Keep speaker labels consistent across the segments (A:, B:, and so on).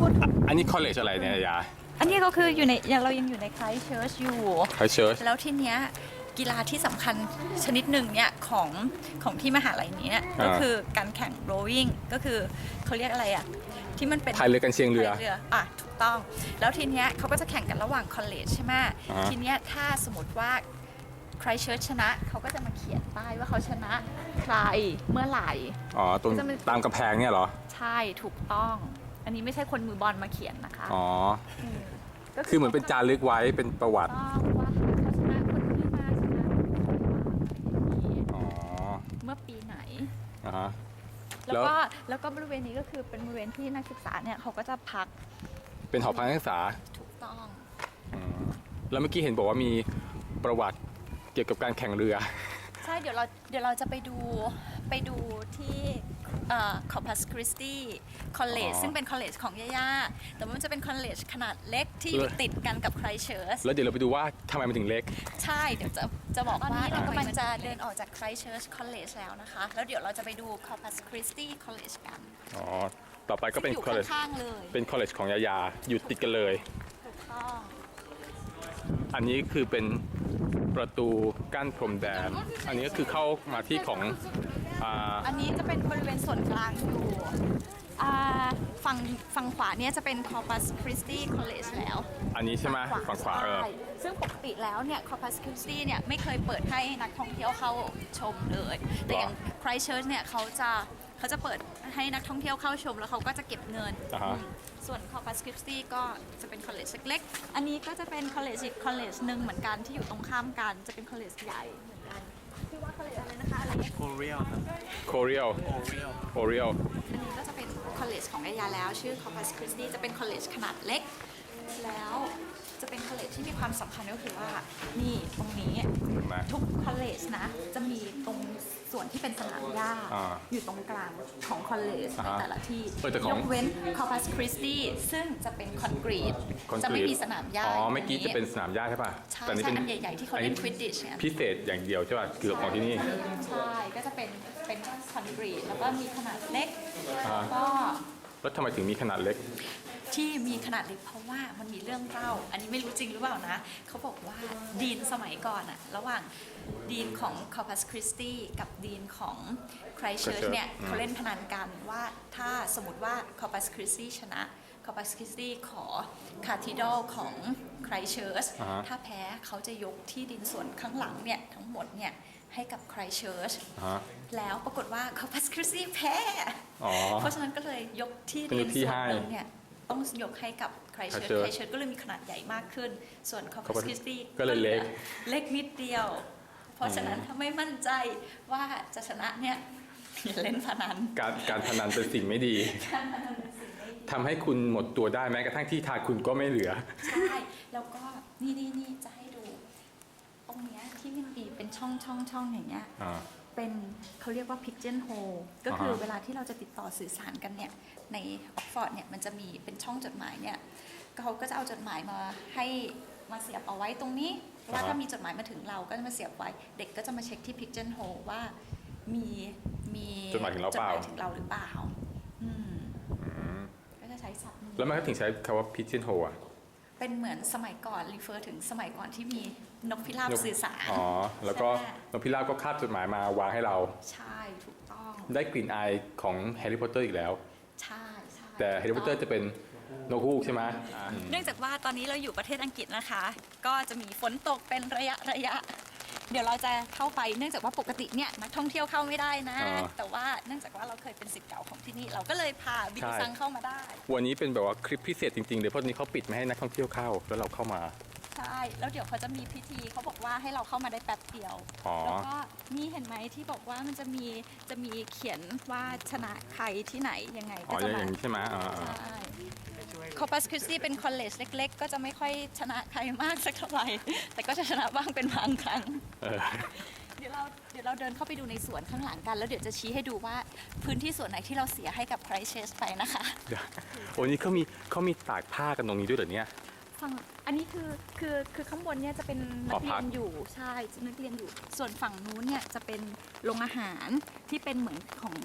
A: พูดถูก
B: อันนี้คอลเลจอะไรเนี่ยยา
A: อันนี้ก็คืออยู่ในยังเรายังอยู่ในไครเชิร์ชอยู่
B: ไคเชิร์ช
A: แล้วทีเนี้ยกีฬาที่สำคัญชนิดหนึ่งเนี่ยของของที่มหาลัยเนี้ยก็คือการแข่งโรวิ่งก็คือเขาเรียกอะไรอะที่มันเป็น
B: พายเรือกันเชียงเรือ
A: พายเรืออะถูกต้อง แล้วทีเนี้ยเขาก็จะแข่งกันระหว่างคอลเลจใช่ไหม
B: อ่า
A: ทีเนี้ยถ้าสมมติว่าใครเชิร์ชชนะ เขาก็จะมาเขียนป้ายว่าเขาชนะใครเมื่อไหร่
B: อ๋อตรง
A: จะเป็น
B: ตามกำแพงเนี่ยเหรอ
A: ใช่ถูกต้อง อันนี้ไม่ใช่คนมือบอลมาเขียนนะคะ
B: อ๋อ
A: ก็
B: คือเหมือนเป็นจารึกไว้เป็นประวัติ
A: ต้องว่าเขาชนะคนที่มาชนะคนที่มาอะไรอย่างนี้
B: อ๋อ
A: เมื่อปีไหน
B: อ่าฮะ
A: แล้ว
B: แล้ว
A: ก็แล้วก็บริเวณนี้ก็คือเป็นบริเวณที่นักศึกษาเนี่ยเขาก็จะพัก
B: เป็นหอพักนักศึกษา
A: ถูกต้อง
B: อืมแล้วเมื่อกี้เห็นบอกว่ามีประวัติเกี่ยวกับการแข่งเรือ
A: ใช่เดี๋ยวเราเดี๋ยวเราจะไปดูไปดูที่ คอ p ัสคริสตี้คอลเลจ
B: อ๋อ
A: ซึ่งเป็นคอลเลจของย่าๆแต่ว่ามันจะเป็นคอลเลจขนาดเล็กที่อยู่
B: เลย
A: ติดกันกับไครเชิร์ช
B: แล้วเดี๋ยวเราไปดูว่าทำไมมันถึงเล็ก
A: ใช่เดี๋ยวจะจะบอก
C: ตอน
A: ว่า
C: นี้
A: เรา
C: เรา
A: กำลัง
C: กำลัง
A: จะ
C: จะ
A: เดินออกจากไครเชิร์ชคอลเลจแล้วนะคะ แล้วเดี๋ยวเราจะไปดูคอ p ัสคริสตี้คอลเลจกัน
B: อ๋อ ต่อไปก็เป็น
A: ซึ่ง
B: คอลเล
A: อยู่
B: จ
A: ข้างๆเลย
B: เป็นคอลเลจของยายาอยู่ติดกันเลย
A: ถูกต้อง
B: อันนี้คือเป็นประตูกั้นพรมแดน อันนี้ก็คือเข้ามาที่ของ อ่า
A: อันนี้จะเป็นบริเวณส่วนกลางอยู่อ่าฝั่งฝั่งขวาเนี่ยจะเป็น Corpus Christi College แล้ว
B: อันนี้ใช่ไหมฝั่งขวาเออ
A: ใช่ซึ่งปกติแล้วเนี่ย Corpus Christi เนี่ยไม่เคยเปิดให้นักท่องเที่ยวเข้าชมเลย แต่อย่าง Christchurch เนี่ยเขาจะเขาจะเปิดให้นักท่องเที่ยวเข้าชมแล้วเขาก็จะเก็บเงิน
B: อ่าฮะ
A: อืมส่วน Corpus Christi ก็จะเป็น college เล็กๆ อันนี้ก็จะเป็น college อีก college หนึ่งเหมือนกันที่อยู่ตรงข้ามกันจะเป็น college ใหญ่ เหมือนกันชื่อว่า college อะไรนะคะอะไรเนี่ย
B: โคเรียลโคเรียล
A: อันนี้ก็จะเป็นคอลเลจของยายาแล้ว ชื่อ Corpus Christi จะเป็นคอลเลจขนาดเล็ก แล้วจะเป็นคอลเลจที่มีความสำคัญก็คือว่า นี่ตรงนี้
B: นะ
A: ทุกคอลเลจนะ จะมีตรง ส่วนที่เป็นสนามหญ้า
B: อ่า
A: อยู่ตรงกลางของคอลเลจ
B: อ่า
A: ใน
B: ฮะ
A: แต่ละที่
B: เออแต่ของ
A: ยกเว้น Corpus Christi ซึ่งจะเป็นคอนกรีต
B: คอนกรีต
A: จะไม่มีสนามหญ้า
B: อ๋อ
A: ยู่
B: เมื่อกี้
A: ตรง
B: จะเป็นสนามหญ้าใช่ป่ะ
A: ใช่
B: แต่นี่
A: ใช่
B: เป็น
A: อันใหญ่ ๆ ที่เขาเล่นควิดดิชเนี่ย
B: พิเศษอย่างเดียวใช่ป่ะเกือบของที่นี่
A: ใช่ ก็จะเป็นเป็นคอนกรีตแล้วก็มีขนาดเล็ก
B: อ่า
A: แล้วก็
B: แล้วทำไมถึงมีขนาดเล็ก
A: ที่มีขนาดเล็กเพราะว่ามันมีเรื่องเล่า อันนี้ไม่รู้จริงหรือเปล่านะ เขาบอกว่าดีนสมัยก่อนอะระหว่างดีนของ Corpus Christi กับดีนของ Christchurch
B: Christchurch
A: เนี่ย
B: อืม
A: เขาเล่นพนันกันว่าถ้าสมมติว่า Corpus Christi ชนะ Corpus Christi ขอ Cathedral ของ Christchurch
B: อ่าฮะ
A: ถ้าแพ้เขาจะยกที่ดินส่วนข้างหลังเนี่ยทั้งหมดเนี่ยให้กับ Christchurch
B: อ่าฮะ
A: แล้วปรากฏว่า Corpus Christi แพ้
B: อ๋อ
A: เพราะฉะนั้นก็เลยยกที่
B: เป็น
A: ดิ
B: ย
A: น
B: กที่
A: ส่วนหนึ่ง
B: ให้
A: เนี่ย ต้องยกให้กับใครเชิร์
B: Christchurch
A: ใครเชิร์ก็เลยมีขนาดใหญ่มากขึ้น ส่วนคอ p ัส
B: Corpus
A: คริสตี้
B: ก็เลยเล็ก
A: เล็กนิดเดียว เพราะฉะนั้นถ้าไม่มั่นใจว่าจะชนะเนี่ยอย่าเล่นพนัน
B: การการพนันเป็นสิ่งไม่ดี
A: การพนันเป็นสิ่งไม่ดี
B: ทำให้คุณหมดตัวได้แม้กระทั่งที่ทานคุณก็ไม่เหลือ
A: ใช่ แล้วก็นี่นี่นี่จะให้ดูตรงเนี้ยที่มันมีเป็นช่องช่องช่องอย่างเงี้ย
B: อ่า
A: เป็นเขาเรียกว่า pigeon hole ก็คือ
B: อ่าฮะ
A: เวลาที่เราจะติดต่อสื่อสารกันเนี่ยในออกฟอร์ดเนี่ยมันจะมีเป็นช่องจดหมายเนี่ยเขาก็จะเอาจดหมายมาให้มาเสียบเอาไว้ตรงนี้ว่าถ้ามีจดหมายมาถึงเราก็จะมาเสียบไว้ เด็กก็จะมาเช็คที่ pigeon hole ว่ามีมี
B: จดหมายถึงเราเปล่า
A: จดหมยถึงเราหรือเปล่าอืมก็จะใช้ศัพท์นี้
B: แล้วมันก็ถึงใช้คำว่า pigeon hole อะ
A: เป็นเหมือนสมัยก่อน refer ถึงสมัยก่อนที่มีนกพิราบสื่อสาร
B: อ๋อ แล้วก็
A: ใช่
B: นกพิราบก็คาบจดหมายมาวางให้เรา
A: ใช่ถูกต้อง
B: ได้กลิ่นอายของแฮร์รี่พอตเตอร์อีกแล้ว
A: ใช่ใช่
B: แต่แฮร์รี่พอตเตอร์จะเป็นนกฮูกใช่ไหมอ่า
A: เนื่องจากว่าตอนนี้เราอยู่ประเทศอังกฤษนะคะ ก็จะมีฝนตกเป็นระยะระยะ เดี๋ยวเราจะเข้าไปเนื่องจากว่าปกติเนี่ยนักท่องเที่ยวเข้าไม่ได้นะ
B: อ่า
A: แต่ว่าเนื่องจากว่าเราเคยเป็นสิทธิ์เก่าของที่นี่เราก็เลยพาบิว
B: ใช่
A: ซังเข้ามาได้
B: วันนี้เป็นแบบว่าคลิปพิเศษจริงๆเลยเพราะวันนี้เขาปิดไม่ให้นักท่องเที่ยวเข้าแล้วเราเข้ามา
A: ใช่ แล้วเดี๋ยวเขาจะมีพิธีเขาบอกว่าให้เราเข้ามาได้แป๊บเดียว
B: อ๋อ
A: แล้วก็นี่เห็นไหมที่บอกว่ามันจะมีจะมีเขียนว่าชนะใครที่ไหนยังไง
B: อ๋
A: ก็
B: อ
A: จะ
B: อย่าง
A: มา
B: นี้ใช่ไหมอ่าอ่า
A: ใช่ คอปัสคริสตี้เป็นคอลเลจเล็ก ๆ ก็จะไม่ค่อยชนะใครมากสักเท่าไหร่ แต่ก็จะชนะบ้างเป็นบางครั้ง
B: เออ
A: เดี๋ยวเราเดี๋ยวเราเดินเข้าไปดูในสวนข้างหลังกัน แล้วเดี๋ยวจะชี้ให้ดูว่าพื้นที่ส่วนไหนที่เราเสียให้กับไครเชสไปนะคะ
B: เดี๋ยวโอ้นี่เขามีเขามีตากผ้ากันตรงนี้ด้วยเหรอเนี่ย
A: ฝั่งอันนี้คือคือคือข้างบนเนี่ยจะเป็นนั
B: หอก
A: เรี
B: พั
A: ย
B: ก
A: นอยู่ใช่นักเรียนอยู่ ส่วนฝั่งนู้นเนี่ยจะเป็นโรงอาหารที่เป็นเหมือนของ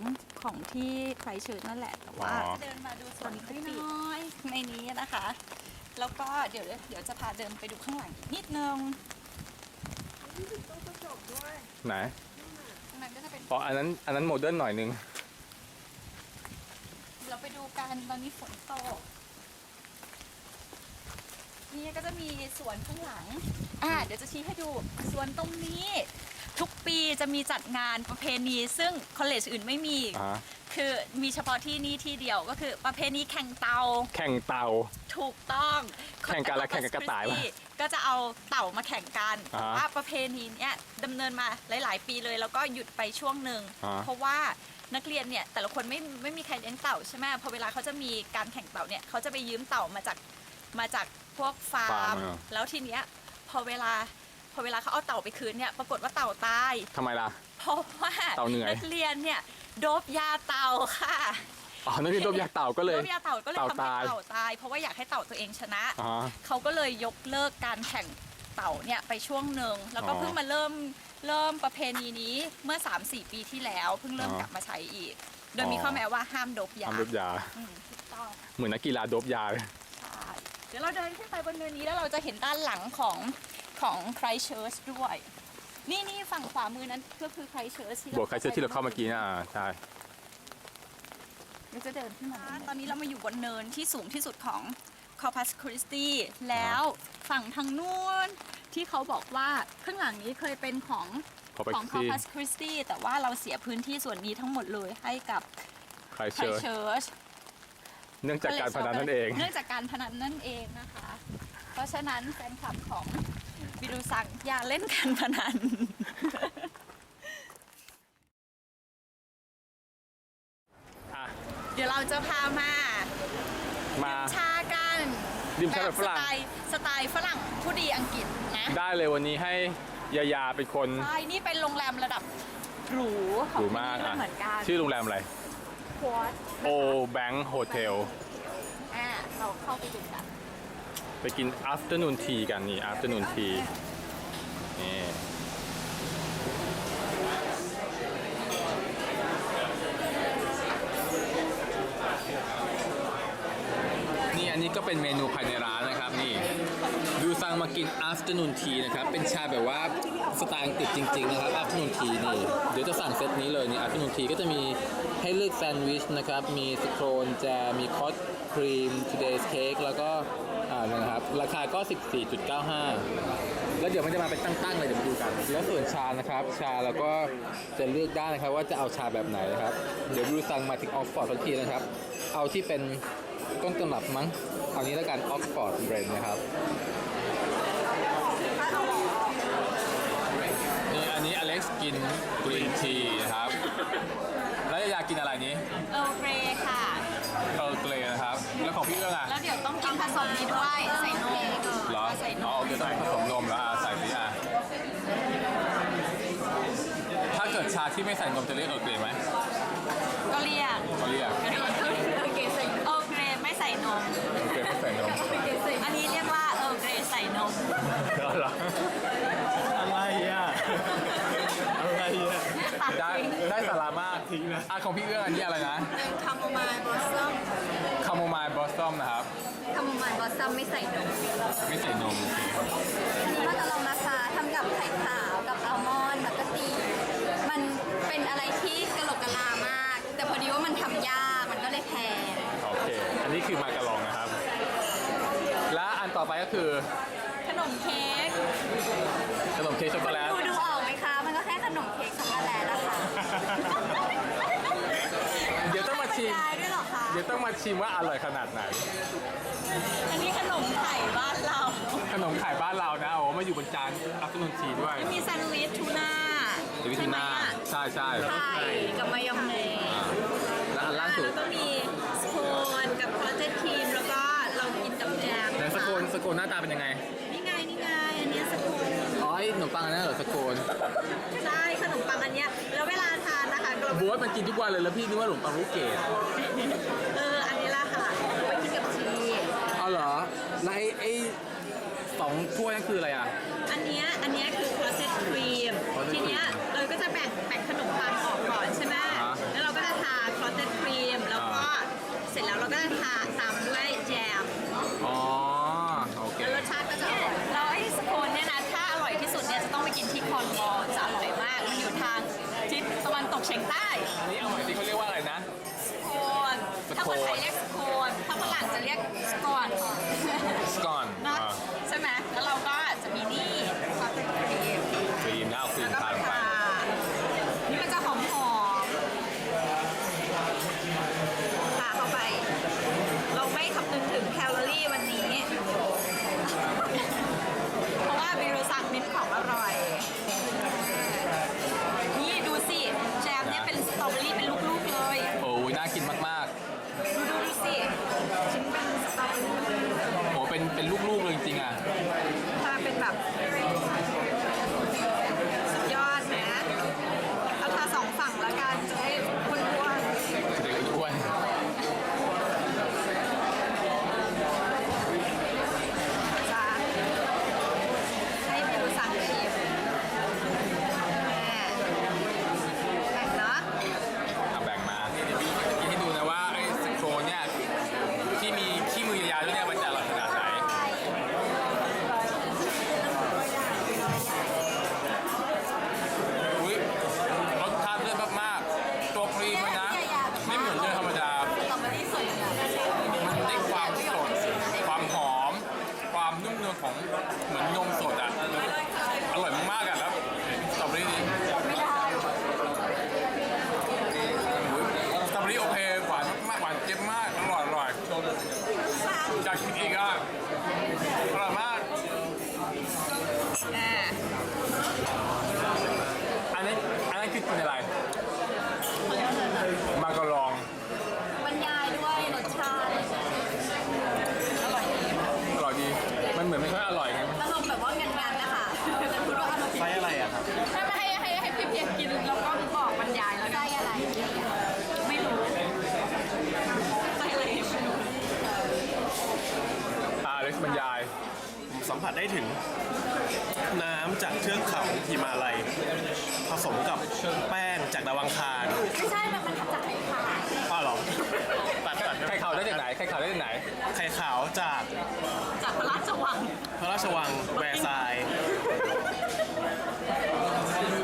A: ของที่ไครเชิญนั่นแหละแต่ว่า
B: อ๋อ
A: เดินมาดูส่วนน้อยๆในนี้นะคะ แล้วก็เดี๋ยวเดี๋ยวจะพาเดินไปดูข้างหลังอีกนิดนึง
B: ไหน
A: ข้างในก็จะเป็น
B: อ๋ออันนั้นอันนั้นโมเดิร์นหน่อยนึง
A: เราไปดูกันตอนนี้ฝนตก นี่ก็จะมีสวนข้างหลัง อ่า เดี๋ยวจะชี้ให้ดู สวนตรงนี้ ทุกปีจะมีจัดงานประเพณีซึ่งคอลเลจอื่นไม่มี
B: อ่า
A: คือมีเฉพาะที่นี่ที่เดียวก็คือประเพณีแข่งเตา
B: แข่งเตา
A: ถูกต้อง
B: แข่งกันแล้วแข่งกับกระต่ายปะ
A: ก็จะเอาเต่ามาแข่งกัน
B: อ่า
A: แต่ว่าประเพณีเนี้ยดำเนินมาหลาย ๆ ปีเลยแล้วก็หยุดไปช่วงหนึ่ง
B: อ่า
A: เพราะว่านักเรียนเนี่ยแต่ละคนไม่ไม่มีใครเลี้ยงเต่าใช่ไหมพอเวลาเขาจะมีการแข่งเต่าเนี่ยเขาจะไปยืมเต่ามาจากมาจาก พวกฟา
B: ฟาร์
A: ร์
B: ม
A: ม
B: อ่า
A: แล้วทีเนี้ยพอเวลาพอเวลาเขาเอาเต่าไปคืนเนี่ยปรากฏว่าเต่าตาย
B: ทำไมล่ะ
A: เพราะว่า
B: เต่าเหนื่อย
A: นักเรียนเนี่ยโดบยาเต่าค่ะ
B: อ๋อนั่นคือต้มยาเต่าก็เลย
A: โดบยาเต่าก็เลย
B: เต่า
A: ทำให้
B: ตาย
A: เต่าตาย เพราะว่าอยากให้เต่าตัวเองชนะ
B: อ๋อ
A: เขาก็เลยยกเลิกการแข่งเต่าเนี่ยไปช่วงหนึ่งแล้วก็
B: อ๋อ
A: เพิ่งมาเริ่มเริ่มประเพณีนี้เมื่อ 3-4 ปีที่แล้ว เพิ่งเริ่ม
B: อ๋อก
A: ลับมาใช้อีก โดยมี
B: อ๋อ
A: ข้อแม้ว่าห้ามโดบยา
B: ทำรูปยา
A: อืมถูกต้อง
B: เหมือนนักกีฬาโดบยาเลย
A: ใช่เดี๋ยวเราเดินขึ้นไปบนเนินนี้แล้วเราจะเห็นด้านหลังของของไครเชิร์ชด้วย นี่นี่ฝั่งขวามือนั้นก็คือไครเชิร์ชที่
B: บวกใครเชื่อที่เราเข้าเมื่อกี้นะอ่าใช่
A: เราจะเดินขึ้นมาตอนนี้เรามาอยู่บนเนินที่สูงที่สุดของคอ p ัสคริสตีแล้วฝั่งทางนู้นที่เขาบอกว่าข้างหลังนี้เคยเป็นของ
B: ขอไป
A: ของคอ
B: ที่
A: พัสคริสตี้แต่ว่าเราเสียพื้นที่ส่วนนี้ทั้งหมดเลยให้กับ
B: ใคร
A: ไคร
B: เชื่อ
A: เชิร์ช
B: เนื่องจากการพนันนั่นเอง
A: เนื่องจากการพนันนั่นเองนะคะ เพราะฉะนั้นแฟนคลับของบิดูซังอย่าเล่นการพนัน
B: อะ
A: เดี๋ยวเราจะพามา
B: มา
A: ชากัน
B: ดื่มชาแบบฝรั่ง
A: สไตล์สไตล์ฝรั่งผู้ดีอังกฤษนะ
B: ได้เลยวันนี้ให้ยายาเป็นคน
A: ใช่นี่เป็นโรงแรมระดับหรูของ
B: ดู
A: ที่
B: มาก
A: นี่ด้ว
B: อะ
A: ยเหมือนกัน
B: ชื่อโรงแรมอะไร
A: ควอต
B: โอแบงค์โฮเทล
A: อ่าเราเข้าไปดูกัน
B: ไปกิน afternoon tea กันนี่ afternoon tea นี่นี่อันนี้ ก็เป็นเมนูภายในร้านนะครับนี่ดูซังมากิน afternoon tea นะครับ เป็นชาแบบว่าสไตล์อังกฤษจริง ๆ นะครับ afternoon tea นี่เดี๋ยวจะสั่งเซตนี้เลยนี่ afternoon tea ก็จะมีให้เลือกแซนด์วิชนะครับ มีสโครนแจมมีคอสครีม today's cake แล้วก็อ่านะครับ ราคาก็ 14.95 แล้วเดี๋ยวมันจะมาเป็นตั้งๆเลยเดี๋ยวมาดูกัน แล้วส่วนชานะครับ ชาเราก็จะเลือกได้นะครับว่าจะเอาชาแบบไหนนะครับ เดี๋ยวดูซังมาถึงออกฟอร์ดทันทีนะครับ เอาที่เป็น ต้นตำรับมั้งเอานี้แล้วกันออกฟอร์ดเบรนนะครับนี่อันนี้อเล็กซ์กินกรีนทีนะครับ แล้วอยากกินอะไรนี้
A: เออเกรค่ะ
B: เออเกรนะครับ แล้วของพี่เอื้องอะ
A: แล้วเดี๋ยวต้องกินผสมนี้ด้วย ใส่นม
B: เหรอ
A: ใส่น
B: อ๋อ
A: ม
B: โอเคต้องผสมนมแล้วอะใส่สิอะถ้าเกิดชาที่ไม่ใส่นมจะเรียกเออเกรไหม
A: ก็เรียก
B: เขาเรียก
A: เออเกรไม่ใส่นม
B: อัน
A: นี้เรียกว่าเออเกรใส่นม
B: เหรอ
C: อะไรอะอะไรอะ
A: ตัด
B: ได้
A: ทิ้ง
B: ได้สาระมาก
C: ทิ้งนะ
B: อะของพี่เอื้องอันนี้อะไรนะ
D: เป็นคาโมไมล์บลอสซัม
B: คาโมไมล์บลอสซัมนะครับ
D: คาโมไมล์บลอสซัมไม่ใส่นม
B: ไม่ใส่นมโอเค
D: อันนี้เราจะลองนะคะทำกับไข่ขาวกับอัลมอนด์แล้วก็ตีมันเป็นอะไรที่กระโหลกกะลามาก แต่พอดีว่ามันทำยากมันก็เลยแพง
B: โอเคอันนี้คือมากะลองนะครับ และอันต่อไปก็คือ
A: ขนมเค้ก
B: ขนมเค้กช็อกโกแลต
D: ดูดูออกไหมคะ มันก็แค่ขนมเค้กช็อกโกแลตนะคะ
B: เดี๋ยวต้องมาชิม
D: บรรยายด้วยเหรอคะ
B: เดี๋ยวต้องมาชิมว่าอร่อยขนาดไหน
A: อันนี้ขนมไข่บ้านเรา
B: ขนมไข่บ้านเรานะโอ้มาอยู่บนจานอัพตนุนทีด้วย
A: มีแซนด์วิชทูน่า
B: เดวิทูน่าใช่ใช่
D: ไข่กับมายองเนส
B: แล้วอันล่าสุด
A: แล้วก็มีสโค นกับคอเจตครีมแล้วก็เรากินกับแจม
B: ไหนสโกนสโกนหน้าตาเป็นยังไง
A: นี่ไงนี่ไงอันเนี้ยสโคน
B: อ๋อไอ้ขนมปังอันนั้นเหรอสโกน
A: ใช่ขนมปังอันเนี้ยแล้วเวลาทานนะคะเรา
B: บัวมันกินทุกวันเลยแล้วพี่นึกว่าขนมปังลูกเกด
A: เอออันนี้ละค่ะไปกินกับชีส
B: เอาเหรอแล้วไอ้ไอ้องถ้วยนั่นคืออะไรอะ
A: อันเนี้ยอันเนี้ยคือ frosted cream
B: frosted
A: ทีเนี้ย
B: cream
A: เราก็จะแบ่ง อันนี้เอา
B: หน่อยที่เขาเรียกว่าอะไรนะ
A: สโคนถ้าคนไทยเรียกสโคนถ้าฝรั่
B: ง
A: จะ
B: เรียก
A: ส
B: กอน สกอน
A: บรรยาย
C: ผมสัมผัสได้ถึง น้ำจากเทือกเขาหิมาลัย ผสมกับแป้งจากดาวังคาร
A: ไม่ใช่มันมันทำจากไข่ขาว
C: อ้าวเหรอตัดตัด
B: ไข่ขาวได้จากไหนไข่ขาวได้จากไหน
C: ไข่ขาวจาก
A: จากพระราชวัง
C: พระราชวังแวร์ซายน์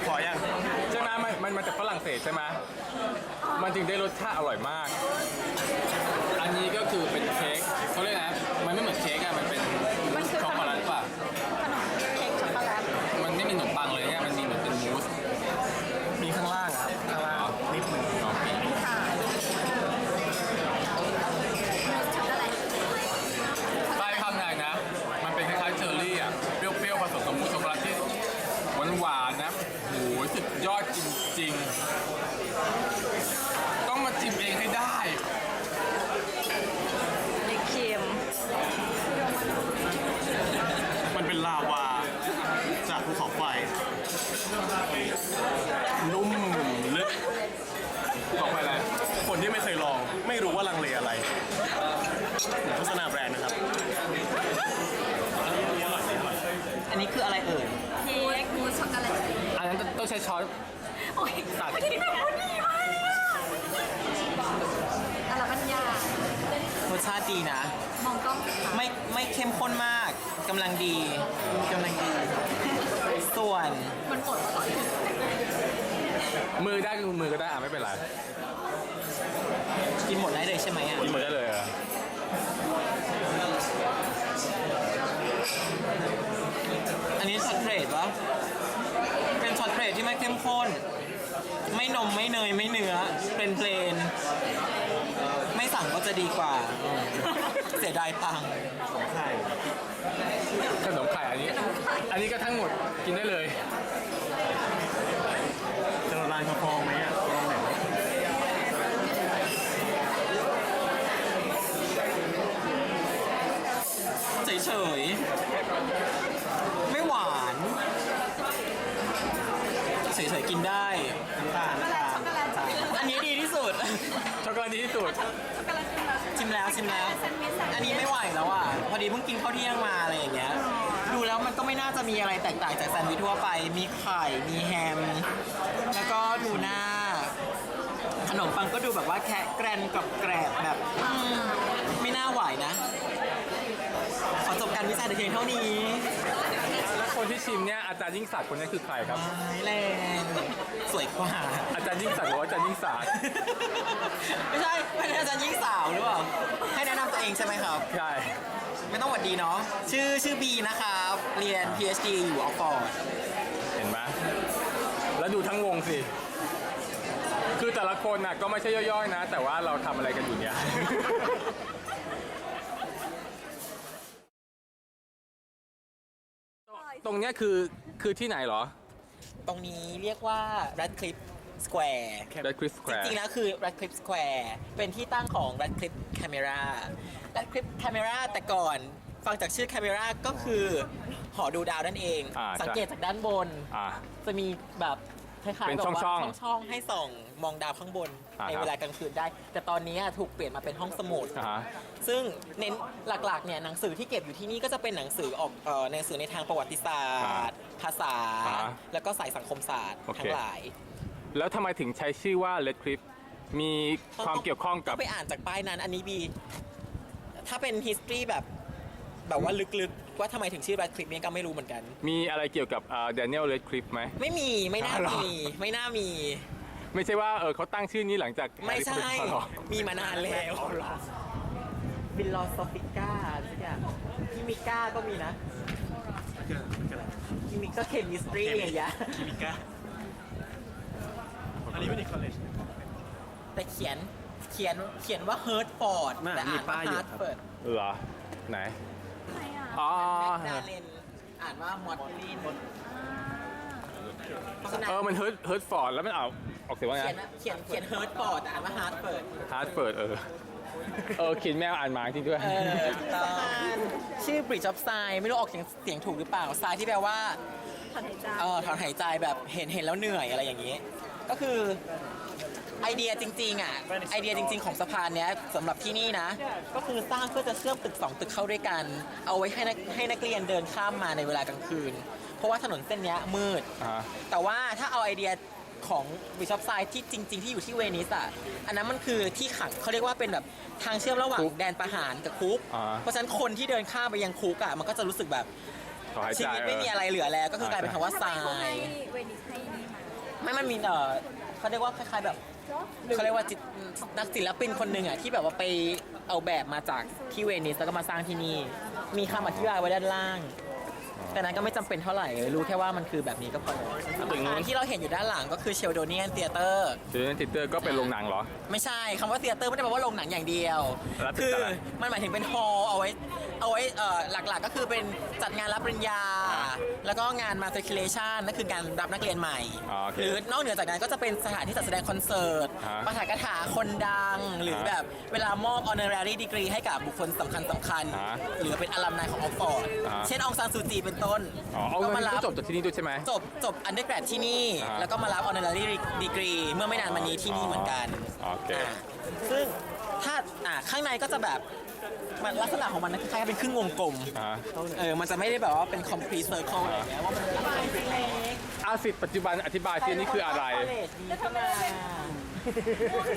C: พอยัง
B: ใช่ไหมมันมันมาจากฝรั่งเศสใช่ไหมมันจึงได้รสชาติอร่อยมาก อันนี้ก็คือเป็นเค้กเขาเรียกนะมันไม่เหมือนเค้กอะมันเป็น
A: มันคือ
B: ช็อกโกแลตป่ะ
A: ขนมเค้กช็อกโกแลต
B: มันไม่มีขนมปังเลยเนี่ยมันมีเหมือนเป็นมูส
C: มีข้างล่างครับ ข้างล่างนิดหนึง
B: อ๋อมี
A: ค่ะช็อกโกแลต
B: ใต้ข้างในนะ มันเป็นคล้ายๆเชอร์รี่อะเปรี้ยวๆผสมกับมูสช็อกโกแลตที่หวานๆนะโหสุดยอดจ ริงๆต้องมาชิมเองให้ได้
A: นี่เค็ม
C: มันเป็นลาวา จากภูเขาไฟ นุ่มลึก
B: บอกไปเลย
C: คนที่ไม่เคยลอง ไม่รู้ว่าลังเลอะไรโฆษณาแบรนด์นะครับ อันนี้อันนี้อร่อยดีอร่อย
E: อันนี้คืออะไรเอ่ย
A: เค้กมูสช็อกโกแลต
B: อันนั้นต้องใช้ช้อน
A: โอ้ย
B: ตัก
A: วันนี้แบบว่าดีมากเลยอะแต่ละบรรยาย
E: รสชาติดีนะ
A: มองกล้องสิคะ
E: ไม่ไม่เข้มข้นมากกำลังดีกำลังดี ส่วน
A: มันอดอร่อย
B: มือได้คือมือก็ได้อะไม่เป็นไร
E: กินหมดได้เลยใช่ไหมอะ
B: กินมือได้เลยเหรอ
E: อันนี้ช็อตเกรดวะเป็นช็อตเกรดที่ไม่เข้มข้น ไม่นมไม่เนยไม่เนื้อเป็นเพลนๆไม่สั่งก็จะดีกว่าอืมเสียดายตังค์
C: ใช่
B: ขนมไข่อันนี้ อันนี้ก็ทั้งหมดกินได้เลย
C: จะละลายกระพองไหมอะลองหน่อยไหม
E: เฉยๆ ไม่หวาน เฉยๆ กินได้
B: ดีที่สุด
A: ช็อกโกแลตชิมแล้ว
E: ชิมแล้วชิมแล้ว
A: แซนด์วิชแซนด์วิช
E: อันนี้ไม่ไหวแล้วอะ พอดีเพิ่งกินข้าวเที่ยงมาอะไรอย่างเงี้ย ดูแล้วมันก็ไม่น่าจะมีอะไรแตกต่างจากแซนด์วิชทั่วไป มีไข่ มีแฮม แล้วก็ทูน่าขนมปังก็ดูแบบว่าแคะแกรนกับแกรบแบบอืมไม่น่าไหวนะ ขอจบการวิจัยแต่เพียงเท่านี้
B: แล้ว คนที่ชิมเนี่ยอาจารย์ยิ่งศักดิ์คนนี้คือใครครับ
E: ไม้แรงสวยกว่า
B: อาจารย์ยิ่งศักดิ์หรือว่าอาจารย์ยิ่งศักดิ์
E: ไม่ใช่ไม่ใช่อาจารย์ยิ่งสาวหรือเปล่า ให้แนะนำตัวเองใช่ไหมครับ
B: ใช่
E: ไม่ต้องหวัดดีเนาะชื่อชื่อบีนะครับ เรียน PhD อยู่ออกฟอร์ด
B: เห็นไหมแล้วดูทั้งวงสิ คือแต่ละคนน่ะก็ไม่ใช่ย่อยๆนะ แต่ว่าเราทำอะไรกันอยู่เนี่ย ตรงเนี้ยคือคือที่ไหนเหรอ
E: ตรงนี้เรียกว่า Radcliffe Square
B: Red Chris
E: จ
B: Square
E: ริงๆแล้วคือ Radcliffe Square เป็นที่ตั้งของ Radcliffe Camera Radcliffe Camera แต่ก่อนฟังจากชื่อ Camera ก็คือหอดูดาวนั่นเอง
B: อ่า
E: สังเกตจากด้านบน
B: อ่า
E: จะมีแบบ คล้ายๆ
B: เป็น
E: แบบว่า
B: ช่องๆ
E: ช่องๆให้ส่องมองดาวข้างบน
B: อ่า
E: ใน
B: ครับ
E: เวลากลางคืนได้ แต่ตอนนี้ถูกเปลี่ยนมาเป็นห้องสมุด
B: อ่าฮะ
E: ซึ่งเน้นหลักๆเนี่ยหนังสือที่เก็บอยู่ที่นี่ก็จะเป็นหนังสือออกเอ่อหนังสือในทางประวัติศาสตร์ ภาษา
B: อ่า
E: แล้วก็สายสังคมศาสตร์
B: โอเค
E: ทั้งหลาย
B: แล้วทำไมถึงใช้ชื่อว่า Red Cliff มีความเกี่ยวข้องกับ
E: ไปอ่านจากป้ายนั้นอันนี้บี ถ้าเป็น history แบบ แบบว่าลึกๆ ว่าทำไมถึงชื่อ Radcliffe เนี่ยก็ไม่รู้เหมือนกัน
B: มีอะไรเกี่ยวกับแดเนียล Red Cliff ไหม
E: ไม่มีไม่น่า
B: อ๋อเหรอ
E: มีไม่น่ามี
B: ไม่ใช่ว่าเออเขาตั้งชื่อนี้หลังจาก
E: ไม่ใช่
B: Harry Potter หรอ
E: มีมานานแล้วบิลลอสฟิก้าสักอย่างคิมิก้าก็มีนะคิมิก็เคมิสตรีอย่างเงี้ย
C: คิมิก้าอันนี้เป็นอีกคอลเลจ
E: แต่เขียนเขียนเขียนว่าเฮิร์ตฟอร์ด
C: น่ะ
E: แต่อ่าน
C: มีป้า
E: ว่าย
C: อยู่
E: ฮาร์ด
C: ครับ
E: เฟิร์ด
B: เหรอ ไหน อ๋อ
E: แมคดาเลนอ่านว่ามอดลินเพราะฉะนั้น
B: เออ มันเฮิร์ตเฮิร์ตฟอร์ดแล้วมันเอาออกเสียงว่าไง
E: เขียนเขียนเขียนเฮิร์ตฟอร์ดแต่อ่านว่าฮาร์ดเฟิร์ด
B: ฮาร์ดเฟิร์ดเออ เออเขียนแมวอ่านหมาจริงด้วย
E: เออถูกต้องชื่อ Bridge of Sign ไม่รู้ออกเสียงเสียงถูกหรือเปล่าทรายที่แปลว่า
D: ถอนหายใจ
E: เออถอนหายใจแบบเห็นเห็นแล้วเหนื่อยอะไรอย่างนี้ ก็คือไอเดียจริงๆอะไอเดียจริง ๆของสะพานเนี้ยสำหรับที่นี่นะ ก็คือสร้างเพื่อจะเชื่อมตึก 2 ตึกเข้าด้วยกัน เอาไว้ให้นักให้นักเรียนเดินข้ามมาในเวลากลางคืน เพราะว่าถนนเส้นเนี้ยมืด
B: อ่า
E: แต่ว่าถ้าเอาไอเดียของบิชอปไซด์ที่จริง ๆ ที่อยู่ที่เวนิสอะอันนั้นมันคือที่ขังเขาเรียกว่าเป็นแบบทางเชื่อมระหว่าง
B: คุก
E: แดนประหารกับคุก
B: อ่า
E: เพราะฉะนั้นคนที่เดินข้ามไปยังคุกอะมันก็จะรู้สึกแบบ
B: ขอหาย
E: ชี
B: ใจ
E: วิตไม่มีอะไรเหลือแล้ว ก็คือกลายเป็นคำว่าทราย
D: เขาให้เวนิสให้นี่มา
E: ไม่มันมีเออเขาเรียกว่าคล้ายๆแบบเขาเรียกว่าจิตนักศิลปินคนหนึ่งอะที่แบบว่าไปเอาแบบมาจากที่เวนิสแล้วก็มาสร้างที่นี่ มีคำอธิบายไว้ด้านล่าง แต่นั้นก็ไม่จำเป็นเท่าไหร่รู้แค่ว่ามันคือแบบนี้ก็พอแล้ว
B: ตึกนู้น
E: อันที่เราเห็นอยู่ด้านหลังก็คือเชลโดเนียนเตียเตอร์
B: เดนติเตอร์ก็เป็นโรงหนังเหรอ
E: ไม่ใช่คำว่าเตียเตอร์ไม่ได้แปลว่าโรงหนังอย่างเดียว
B: แล้วเป็น
E: คือ
B: อะไร
E: มันหมายถึงเป็นฮอลล์เอาไว้เอาไว้เอ่อหลักๆ ก็คือเป็นจัดงานรับปริญญา แล้วก็งาน matriculation นั่นคือการรับนักเรียนใหม่
B: อ๋อโอเค
E: หรือนอกเหนือจากนั้นก็จะเป็นสถานที่จัดแสดงคอนเสิร์ต
B: ฮะ
E: ปาฐกถาคนดัง หรือ
B: ฮะ
E: แบบเวลามอบ honorary degree ให้กับบุคคลสำคัญสำคัญๆ
B: ฮะ
E: หรือเป็นอลัมนายของออกฟอร์ด
B: ฮะ
E: เช่นองซานซูจีเป็นต้น
B: อ๋อเอา
E: ก็
B: เงิ
E: มานรั
B: ก็
E: บ
B: จบจากที่นี่ด้วยใช่ไหม
E: จบจบอันเดอร์แกรดที่นี่
B: อ่า
E: แล้วก็มารับ honorary degree เมื่อไม่นานมานี้ที่นี่เหมือนกัน
B: อ๋อโอเค
E: อ่าซึ่งถ้าอ่าข้างในก็จะแบบมันลักษณะของมันคล้ายๆเป็นครึ่งวงกลม
B: อ่า
E: เออมันจะไม่ได้แบบว่าเป็น complete circle อะไรอย่างเงี้ยว่ามันเป็นอะไรเล็ก
B: อาสิทธิ์ปัจจุบันอธิบายที่นี่คืออะไร
E: แล้วทำไม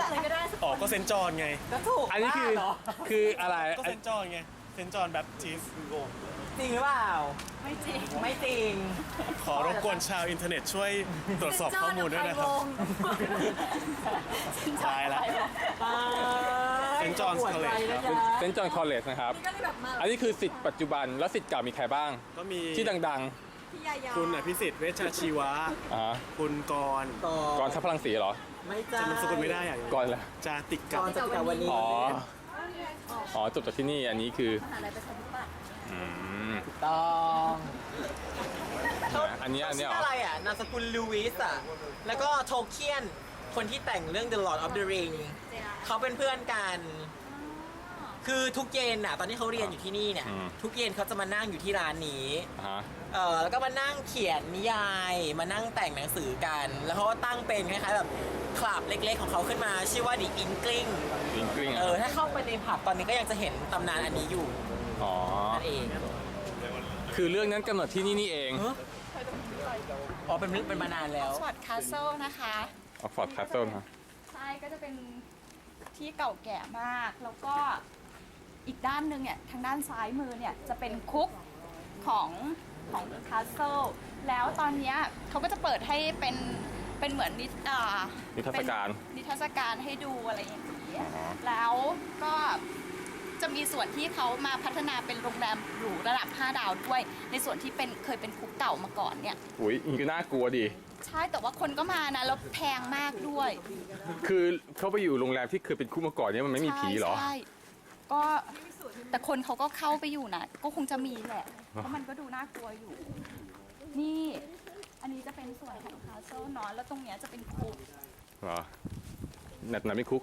D: อะไรก็ได้
C: อ๋อก็เซนต์จอห์นไง
E: ก็ถูก
B: อันนี้คือ
E: บ้าเหรอ
B: คืออะไร
C: ก็เซนต์จอห์นไง เซนต์จอห์นแบปทิสต์
E: จริงหรือเปล่า
D: ไม่จริง
E: ไม่จริง
C: ขอรบกวนชาวอินเทอร์เน็ตช่วยตรวจสอบข้อมูลด้วยนะครับ ตายละเซนต์จอห์นส์คอลเลจครับ
B: เซนต์จอห์นคอลเลจนะครับ
D: ก็เลยแบบมา
B: อันนี้คือสิทธิ์ปัจจุบันแล้วสิทธิ์เก่ามีใครบ้าง
C: ก็มี
B: ที่ดัง
D: พี่ยายา
C: คุณอภิสิทธิ์เวชชาชีวะ
B: ๆอ่า
C: คุณกรณ์
E: ก่อน
B: กรทัพพลังสีเหรอ
E: ไม่จ้า
C: จำนามสกุลไม่ได้อะ
B: กรอะไร
C: จาติก
E: ก่
C: กั
E: อน
C: บ
E: จะกลับวันนี้
B: อ๋ออ๋อจบจากที่นี่อันนี้คือ
D: มหาลัยประชาธิปัตย์
B: อื ม
E: ต้อง
B: อันนี้อันนี้
E: ชื่
B: เหร
E: อ
B: อ
E: อะไรอะนามสกุลลูวิสอะ แล้วก็โทเคียน คนที่แต่งเรื่อง The Lord of the Ring เขาเป็นเพื่อนกัน คือทุกเย็นน่ะ ตอนที่เขาเรียนอยู่ที่นี่เนี่ย
B: อืม
E: ทุกเย็นเขาจะมานั่งอยู่ที่ร้านนี้
B: อ่าฮะ
E: เออแล้วก็มานั่งเขียนนิยาย มานั่งแต่งหนังสือกัน แล้วเขาก็ตั้งเป็นคล้ายๆแบบคลับเล็กๆของเขาขึ้นมา ชื่อว่า The Inkling
B: ลิงกลิ้ง
E: เออ ถ้าเข้าไปในผับตอนนี้ก็ยังจะเห็นตำนานอันนี้อยู่
B: อ๋อ
E: นั่นเอง
B: คคือเรื่องนั้นกำหนดที่นี่นี่เอง
E: อ๋อเป็นเป็นมานานแล้ว
A: สวอตคาสเซิลนะคะ
B: ออกฟอร์ดคาสเซิลนะ
A: ใช่ก็จะเป็นที่เก่าแก่มาก แล้วก็อีกด้านหนึ่งเนี่ยทางด้านซ้ายมือเนี่ยจะเป็นคุกของของคาสเซิลแล้วตอนเนี้ยเขาก็จะเปิดให้เป็นเป็นเหมือนนิทอ่า
B: นิทรรศการ
A: เป็นนิทรรศการให้ดูอะไรอย่างเงี้ยแล้วก็ จะมีส่วนที่เขามาพัฒนาเป็นโรงแรมหรูระดับ 5 ดาวด้วย ในส่วนที่เป็นเคยเป็นคุกเก่ามาก่อนเนี่ย
B: อุ้ยนี่ก็น่ากลัวดิ
A: ใช่แต่ว่าคนก็มานะแล้วแพงมากด้วย
B: คือเขาไปอยู่โรงแรมที่เคยเป็นคู่มาก่อนเนี่ยมันไม่มีผีเหรอ
A: ใช่ใช่ก็แต่คนเขาก็เข้าไปอยู่นะก็คงจะมีแหละเพราะมันก็ดูน่ากลัวอยู่ นี่ อันนี้จะเป็นส่วนของคาสเซิลเนอะแล้วตรงเนี้ยจะเป็นคุก
B: เหรอ หนัดหนัดไม่คุก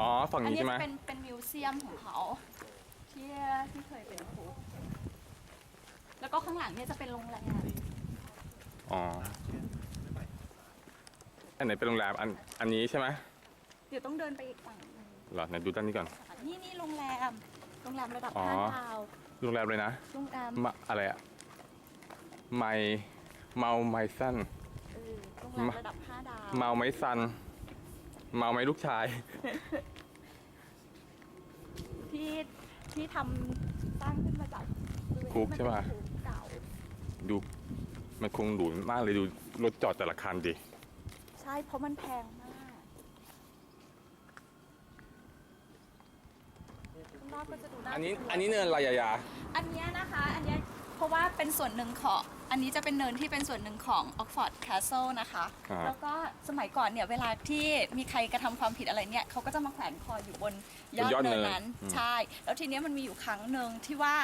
B: อ๋อ ฝั่ง
A: อัน
B: นี้
A: นี้
B: ใช่ไหม
A: จะเป็นเป็นมิวเซียมของเขาที่ที่เคยเป็นคุกแล้วก็ข้างหลังเนี่ยจะเป็นโรงแรม
B: อ๋อ อันไหนเป็นโรงแรมอัน อันนี้ใช่ไหม
A: เดี๋ยวต้องเดินไปอีกฝั่งหนึ่ง
B: เหรอไหนดูด้านนี้ก่อน
A: ค่ะนี่นี่โรงแรมโรงแรมระดับ
B: อ๋อ
A: ห้าดาว
B: โรงแรมเลยนะ
A: โรงแรม
B: มะอะไรอะไมเมาไมซัน
A: เออโรงแรมระดับห้าดาว
B: เมาไมซัน เมาไมลูกชาย
A: ที่ที่ทำสร้างขึ้นมาจากบริเวณ
B: คุกใช่ปะ
A: ที่มันเป็นคุกเก่า
B: ดูมันคงหรูมากเลยดูรถจอดแต่ละคันดิ
A: ใช่เพราะมันแพงมากข้างนอกก็จะดูน่า
B: อันนี้
A: กลัว
B: อันนี้เนินอะไรอะยา
A: อันเนี้ยนะคะ อันเนี้ยเพราะว่าเป็นส่วนหนึ่งของ อันนี้จะเป็นเนินที่เป็นส่วนหนึ่งของ Oxford Castle นะคะ
B: อ่า
A: แล้วก็สมัยก่อนเนี่ยเวลาที่มีใครกระทำความผิดอะไรเนี่ยเขาก็จะมาแขวนคออยู่บนยอดเนินนั้น ใช่ แล้วทีเนี้ยมันมีอยู่ครั้งหนึ่งที่ว่า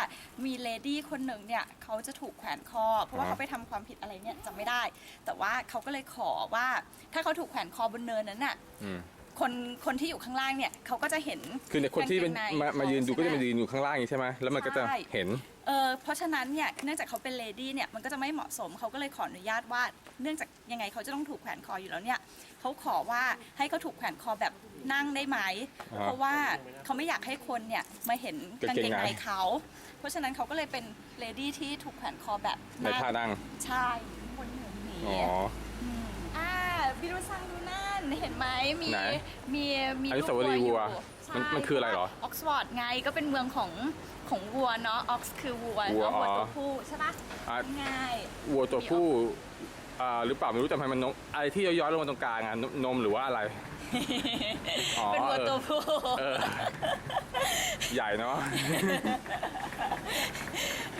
A: มีเลดี้คนหนึ่งเนี่ยเขาจะถูกแขวนคอ เพราะว่าเขาไปทำความผิดอะไรเนี่ยจำไม่ได้ แต่ว่าเขาก็เลยขอว่าถ้าเขาถูกแขวนคอบนเนินนั้นน่ะ
B: อืม
A: คนคนที่อยู่ข้างล่างเนี่ยเขาก็จะเห็น
B: คือในคนที่เป็น
A: กงใมา
B: มายืนดูก็จะมา
A: ใช่ไห
B: ยืนอยู่ข้างล่างอย่างนี้ใช่ไหมแล้วมันก็จะ
A: ใช่
B: เห็น
A: เออเพราะฉะนั้นเนี่ยเนื่องจากเขาเป็นเลดี้เนี่ยมันก็จะไม่เหมาะสมเขาก็เลยขออนุญาตว่า เนื่องจากยังไงเขาจะต้องถูกแขวนคออยู่แล้วเนี่ยเขาขอว่าให้เขาถูกแขวนคอแบบนั่งได้ไหม
B: อ่า
A: เพราะว่าเขาไม่อยากให้คนเนี่ยมาเห็นกางเกงใน เขา เพราะฉะนั้นเขาก็เลยเป็นเลดี้ที่ถูกแขวนคอแบบ
B: ในท่านั่ง
A: ใช่บนเหนือหนี
B: อ๋อ
A: อ่าบิรุซังดูนั่นเห็นไหมมี
B: ไหน
A: มีมี
B: อนุสาวรีย์วัว
A: อยู่
B: มัน
A: ใช่
B: มันคืออะไรเหรอ
A: ออกซฟอร์ดไงก็เป็นเมืองของของวัวเนาะออกซ์คือวัว
B: วัว
A: แล้ววัว
B: อ๋อ
A: ตัวผู้ใช่ปะ
B: อะ
A: ง่าย
B: วัวตัวผู้ อ่าหรือเปล่าไม่รู้แต่ทำไมมันนมอะไรที่ย้อยๆลงมาตรงกลางอะนนมหรือว่าอะไร อ๋อ
A: เป็นวัว
B: เออ
A: ตัวผู้
B: เออ ใหญ่เนาะ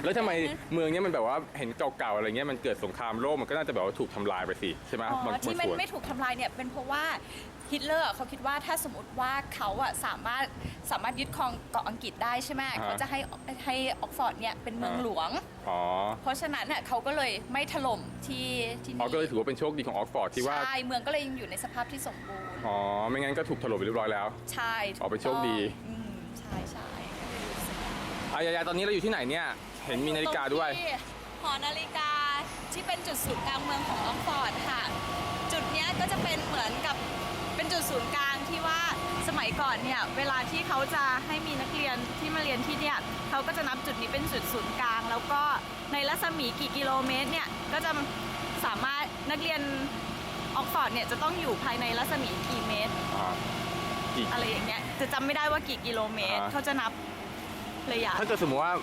B: แล้วทำไมเมืองเนี้ยมันแบบว่าเห็นเก่าๆอะไรเงี้ยมันเกิดสงครามโลกมันก็น่าจะแบบว่าถูกทำลายไปสิใช่ไหม
A: อ๋อบา
B: ง
A: ที่
B: บาง
A: มัน
B: ส่วน
A: ไม่ถูกทำลายเนี่ยเป็นเพราะว่า ฮิตเลอร์เขาคิดว่าถ้าสมมติว่าเขาอะสามารถสามารถยึดครองเกาะอังกฤษได้ใช่ไหม
B: อ่า
A: เขาจะให้ให้ออกฟอร์ดเนี่ยเป็นเมือง
B: อ่า
A: หลวง
B: อ๋อ
A: เพราะฉะนั้นน่ะเขาก็เลยไม่ถล่มที่ที่
B: อ๋อ
A: นี่
B: ก็เลยถือว่าเป็นโชคดีของออกฟอร์ดที่ว่า
A: ใช่เมืองก็เลยยังอยู่ในสภาพที่สมบูรณ์
B: อ๋อไม่งั้นก็ถูกถล่มไปเรียบร้อยแล้ว
A: ใช่ถูก
B: อ๋อเป็นโชคดี
A: ต้องอืมใช่ใช่
B: อายายาตอนนี้เราอยู่ที่ไหนเนี่ย เห็นมีนาฬิกาด้วย
A: ตรงที่หอนาฬิกาที่เป็นจุดศูนย์กลางเมืองของออกฟอร์ดค่ะ จุดเนี้ยก็จะเป็นเหมือนกับเป็น จุดศูนย์กลางที่ว่าสมัยก่อนเนี่ยเวลาที่เขาจะให้มีนักเรียนที่มาเรียนที่เนี่ยเขาก็จะนับจุดนี้เป็นจุดศูนย์กลาง แล้วก็ในรัศมีกี่กิโลเมตรเนี่ยก็จะสามารถนักเรียนออกฟอร์ดเนี่ยจะต้องอยู่ภายในรัศมีกี่เมตร
B: อ่ากี่
A: อะไรอย่างเงี้ยจะจำไม่ได้ว่ากี่กิโลเมตร
B: อ่า
A: เขาจะนับระยะ
B: ถ้าเกิดสมมติว่า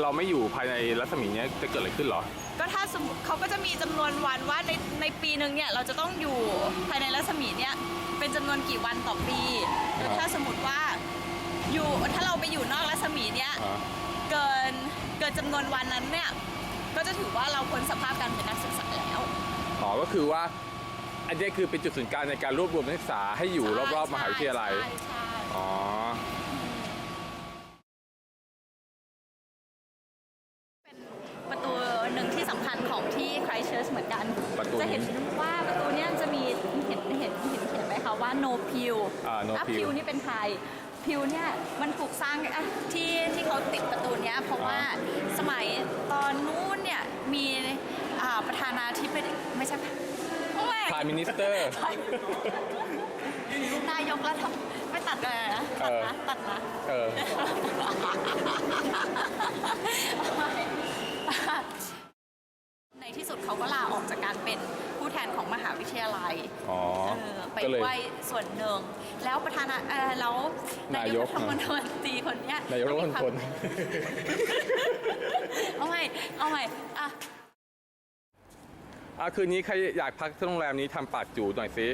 B: เราไม่อยู่ภายในรัศมีเนี้ยจะเกิดอะไรขึ้นเหรอ
A: ก็ถ้าสมมติเขาก็จะมีจำนวนวันว่าในในปีหนึ่งเนี่ยเราจะต้องอยู่ภายในรัศมีเนี่ย เป็นจำนวนกี่วันต่อปีแล้วถ้าสมมติว่าอยู่ถ้าเราไปอยู่นอกรัศมีเนี่ย
B: อ่า
A: เกินเกินจำนวนวันนั้นเนี่ยก็จะถือว่าเราพ้นสภาพการเป็นนักศึกษาแล้ว
B: อ๋อก็คือว่า อันเนี้ยคือเป็นจุดศูนย์กลางในการรวบรวมนักศึกษาให้อยู่รอบๆมหาวิทยาลัย
A: ใช่ใช่
B: อ๋อ
A: อ่า no พ
B: pew
A: พิวนี่เป็นไทยพิวเนี่ยมันถูกสร้างที่ที่เขาติดประตูเนี้ยเพราะว่าสมัยตอนนู้นเนี่ยมีประธานาธิบดีไม่ใช่โอ้ย
B: prime minister นา
A: ยกรัฐมนตไม่ตัดเลยนะตัดนะตัดนะ
B: แล้วประธานาเออแล้วนายกรัฐมนตรีคนเนี้ย
A: นายกรัฐมนตรี
B: เอาใหม่เอาใหม่อะ
A: อะคืนนี้ใครอยากพักที่โรงแรมนี้ทำปากจูหน่อยสิ